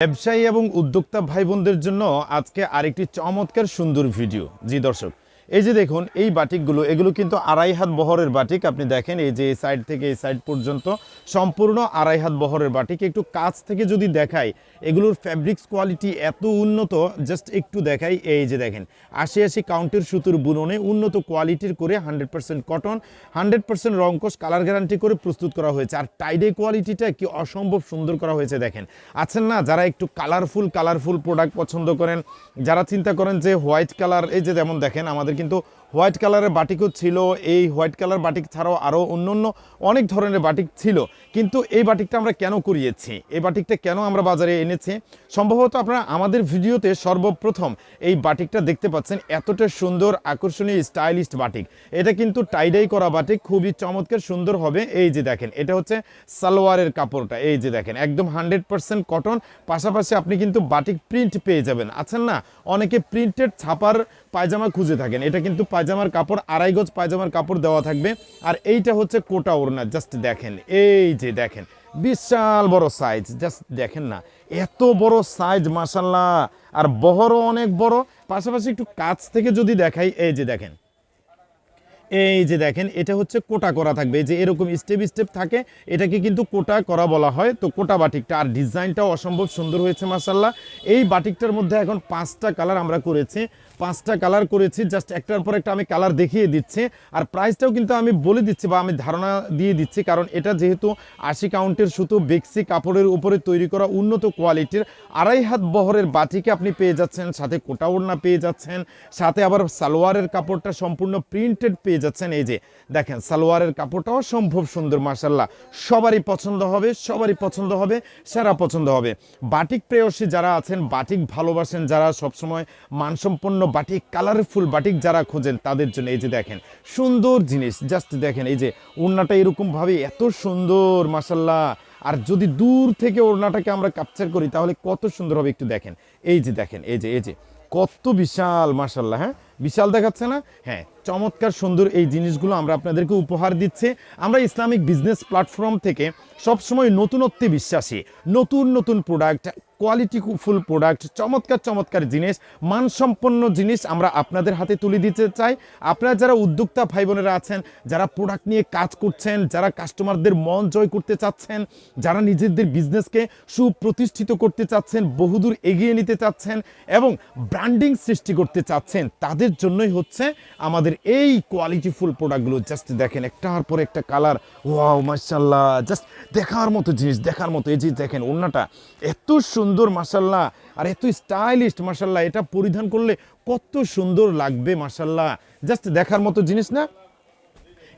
ব্যবসায়ী এবং উদ্যোক্তা ভাই বোনদের জন্য আজকে আরেকটি চমৎকার সুন্দর ভিডিও। জি দর্শক এই যে দেখুন, এই বাটিকগুলো, এগুলো কিন্তু আড়াই হাত বহরের বাটিক। আপনি দেখেন, এই যে এই সাইড থেকে এই সাইড পর্যন্ত সম্পূর্ণ আড়াই হাত বহরের বাটিক। একটু কাছ থেকে যদি দেখাই, এগুলোর ফ্যাব্রিক্স কোয়ালিটি এত উন্নত জাস্ট একটু দেখাই, এই যে দেখেন, আশি আশি কাউন্টের সুতোর বুননে উন্নত কোয়ালিটির করে hundred percent cotton hundred percent রংকশ colour guarantee করে প্রস্তুত করা হয়েছে। আর টাইডে কোয়ালিটিটা কি অসম্ভব সুন্দর করা হয়েছে, দেখেন। আছেন না, যারা একটু কালারফুল কালারফুল প্রোডাক্ট পছন্দ করেন, যারা চিন্তা করেন যে হোয়াইট কালার এই যে যেমন দেখেন, আমাদের কিন্তু হোয়াইট কালারের বাটিকও ছিল। এই হোয়াইট কালার বাটিক ছাড়াও আরও অন্য অন্য অনেক ধরনের বাটিক ছিল। কিন্তু এই বাটিকটা আমরা কেন করিয়েছি এই বাটিকটা কেন আমরা বাজারে এনেছি? সম্ভবত আপনারা আমাদের ভিডিওতে সর্বপ্রথম এই বাটিকটা দেখতে পাচ্ছেন। এতটা সুন্দর, আকর্ষণীয়, স্টাইলিস্ট বাটিক। এটা কিন্তু টাইডাই করা বাটিক। খুবই চমৎকার, সুন্দর হবে। এই যে দেখেন, এটা হচ্ছে সালোয়ারের কাপড়টা। এই যে দেখেন, একদম হান্ড্রেড পার্সেন্ট কটন। পাশাপাশি আপনি কিন্তু বাটিক প্রিন্ট পেয়ে যাবেন। আছেন না? অনেকে প্রিন্টেড ছাপার পায়জামা খুঁজে থাকেন। এটা কিন্তু পায়জামার কাপড়, আড়াই গজ পায়জামার কাপড় দেওয়া থাকবে। আর এইটা হচ্ছে কোটা ওড়না জাস্ট দেখেন, এই যে দেখেন, বিশাল বড় সাইজ জাস্ট দেখেন না, এত বড় সাইজ মাসাল্লাহ আর বহরও অনেক বড়। পাশাপাশি একটু কাছ থেকে যদি দেখাই, এই যে দেখেন, এই যে দেখেন, এটা হচ্ছে কোটা করা থাকবে যে এরকম স্টেপ স্টেপ থাকে, এটাকে কিন্তু কোটা করা বলা হয়। তো কোটা বাটিকটা, আর ডিজাইনটাও অসম্ভব সুন্দর হয়েছে মাসাল্লাহ এই বাটিকটার মধ্যে এখন পাঁচটা কালার আমরা করেছি। পাঁচটা কালার করেছি জাস্ট একটার পর একটা আমি কালার দেখিয়ে দিচ্ছি। আর প্রাইসটাও কিন্তু আমি বলে দিচ্ছি বা আমি ধারণা দিয়ে দিচ্ছি, কারণ এটা যেহেতু আশি কাউন্টের সুতো বেক্সি কাপড়ের উপরে তৈরি করা উন্নত কোয়ালিটির আড়াই হাত বহরের বাটিকে আপনি পেয়ে যাচ্ছেন, সাথে কোটা ওড়না পেয়ে যাচ্ছেন, সাথে আবার সালোয়ারের কাপড়টা সম্পূর্ণ প্রিন্টেড পেয়ে যাচ্ছেন। এই যে, দেখেন সালোয়ারের কাপড়টাও সম্ভব সুন্দর মার্শাল্লাহ সবারই পছন্দ হবে, সবারই পছন্দ হবে, সেরা পছন্দ হবে। বাটিক প্রেয়সী যারা আছেন, বাটিক ভালোবাসেন যারা, সবসময় মানসম্পন্ন বাটিক কালারফুল বাটিক যারা খোঁজেন তাদের জন্য এই যে দেখেন, সুন্দর জিনিস। জাস্ট দেখেন এই যে ওড়নাটা এরকমভাবে এত সুন্দর মাসাল্লাহ আর যদি দূর থেকে ওড়নাটাকে আমরা ক্যাপচার করি, তাহলে কত সুন্দর হবে একটু দেখেন। এই যে দেখেন, এই যে এই যে, কত বিশাল মাসাল্লাহ হ্যাঁ? বিশাল দেখাচ্ছে না? হ্যাঁ। চমৎকার সুন্দর এই জিনিসগুলো আমরা আপনাদেরকে উপহার দিচ্ছি। আমরা ইসলামিক বিজনেস প্ল্যাটফর্ম থেকে সবসময় নতুনত্বে বিশ্বাসী। নতুন নতুন প্রোডাক্ট কোয়ালিটি ফুল প্রোডাক্ট চমৎকার চমৎকার জিনিস মানসম্পন্ন জিনিস আমরা আপনাদের হাতে তুলে দিতে চাই। আপনারা যারা উদ্যোক্তা ভাই বোনেরা আছেন যারা প্রোডাক্ট নিয়ে কাজ করছেন যারা কাস্টমারদের মন জয় করতে চাচ্ছেন যারা নিজেদের বিজনেসকে সুপ্রতিষ্ঠিত করতে চাচ্ছেন বহুদূর এগিয়ে নিতে চাচ্ছেন এবং ব্র্যান্ডিং সৃষ্টি করতে চাচ্ছেন তাদের জন্যই হচ্ছে আমাদের এই কোয়ালিটিফুল প্রোডাক্টগুলো জাস্ট দেখেন, একটার পর একটা কালার ওয়াও মার্শাল্লাহ জাস্ট দেখার মতো জিনিস, দেখার মতো। এই যে দেখেন, ওড়নাটা এত সুন্দর মার্শাল্লাহ আর এত স্টাইলিস্ট মার্শাল্লাহ এটা পরিধান করলে কত সুন্দর লাগবে মার্শাল্লাহ জাস্ট দেখার মতো জিনিস না?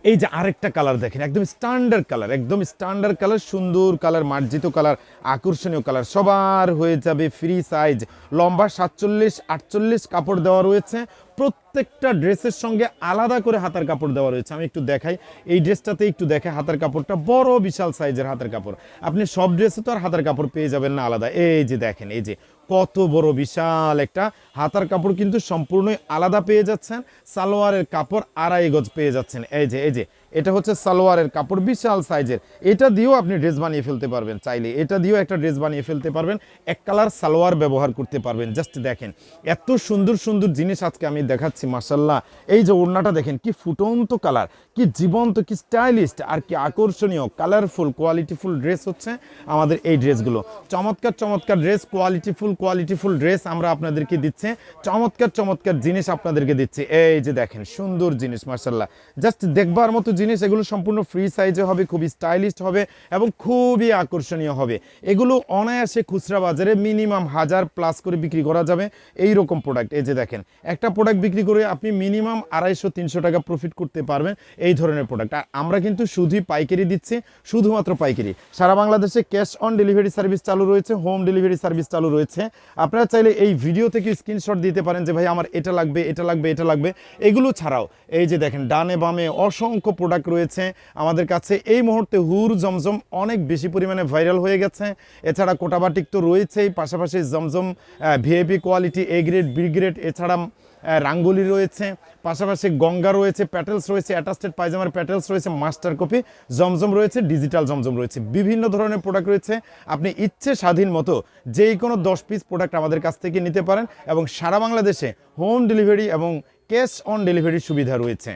এই যে আরেকটা কালার দেখেন, একদম স্ট্যান্ডার্ড কালার একদম স্ট্যান্ডার্ড কালার সুন্দর কালার মার্জিত কালার আকর্ষণীয় কালার সবার হয়ে যাবে ফ্রি সাইজ লম্বা সাতচল্লিশ, আটচল্লিশ কাপড় দেওয়া রয়েছে। প্রত্যেকটা ড্রেসের সঙ্গে আলাদা করে হাতার কাপড় দেওয়া রয়েছে। আমি একটু দেখাই। এই ড্রেসটাতে একটু দেখে হাতার কাপড়টা। বড় বিশাল সাইজের হাতের কাপড়। আপনি সব ড্রেসে তো আর হাতার কাপড় পেয়ে যাবেন না আলাদা। এই যে দেখেন, এই যে কত বড় বিশাল একটা হাতার কাপড় কিন্তু সম্পূর্ণই আলাদা পেয়ে যাচ্ছেন। সালোয়ারের কাপড় আড়াই গজ পেয়ে যাচ্ছেন। এই যে এই যে এটা হচ্ছে সালোয়ারের কাপড়, বিশাল সাইজের। এটা দিয়েও আপনি ড্রেস বানিয়ে ফেলতে পারবেন চাইলে। এটা দিয়েও একটা ড্রেস বানিয়ে ফেলতে পারবেন। এক কালার সালোয়ার ব্যবহার করতে পারবেন। জাস্ট দেখেন, এত সুন্দর সুন্দর জিনিস আজকে আমি দেখাচ্ছি মাসাল্লাহ এই যে ওড়নাটা দেখেন, কি ফুটন্ত কালার, কি জীবন্ত, কি স্টাইলিস্ট আর কি আকর্ষণীয় কালারফুল কোয়ালিটিফুল ড্রেস হচ্ছে আমাদের এই ড্রেসগুলো। চমৎকার চমৎকার ড্রেস কোয়ালিটিফুল কোয়ালিটিফুল ড্রেস আমরা আপনাদেরকে দিচ্ছে। চমৎকার চমৎকার জিনিস আপনাদেরকে দিচ্ছি। এই যে দেখেন, সুন্দর জিনিস মার্শাল্লাহ জাস্ট দেখবার মতো জিনিস, এগুলো সম্পূর্ণ ফ্রি সাইজে হবে, খুবই স্টাইলিস্ট হবে এবং খুবই আকর্ষণীয় হবে। এগুলো অনায়াসে খুচরা বাজারে মিনিমাম হাজার প্লাস করে বিক্রি করা যাবে। এই রকম প্রোডাক্ট এই যে দেখেন, একটা প্রোডাক্ট বিক্রি করে আপনি মিনিমাম আড়াইশো, তিনশো টাকা প্রফিট করতে পারবেন এই ধরনের প্রোডাক্ট আর আমরা কিন্তু শুধুই পাইকারি দিচ্ছি, শুধুমাত্র পাইকারি। সারা বাংলাদেশে ক্যাশ অন ডেলিভারি সার্ভিস চালু রয়েছে হোম ডেলিভারি সার্ভিস চালু রয়েছে। আপনারা চাইলে এই ভিডিও থেকে স্ক্রিনশট দিতে পারেন যে, ভাই, আমার এটা লাগবে এটা লাগবে এটা লাগবে। এগুলো ছাড়াও, এই যে দেখেন, ডানে বামে অসংখ্য প্রোডাক্ট রয়েছে আমাদের কাছে। এই মুহূর্তে হুর জমজম অনেক বেশি পরিমাণে ভাইরাল হয়ে গেছে। এছাড়া কোটাবাটিক তো রয়েছেই, পাশাপাশি Zamzam VIP quality A grade B grade এছাড়া রাঙ্গুলি রয়েছে। পাশাপাশি গঙ্গা রয়েছে প্যাটেলস রয়েছে অ্যাটাস্টেড পায়জামার প্যাটেলস রয়েছে মাস্টার কপি জমজম রয়েছে ডিজিটাল জমজম রয়েছে। বিভিন্ন ধরনের প্রোডাক্ট রয়েছে। আপনি ইচ্ছে স্বাধীন মতো যেই কোনো দশ পিস প্রোডাক্ট আমাদের কাছ থেকে নিতে পারেন এবং সারা বাংলাদেশে হোম ডেলিভারি এবং ক্যাশ অন ডেলিভারির সুবিধা রয়েছে।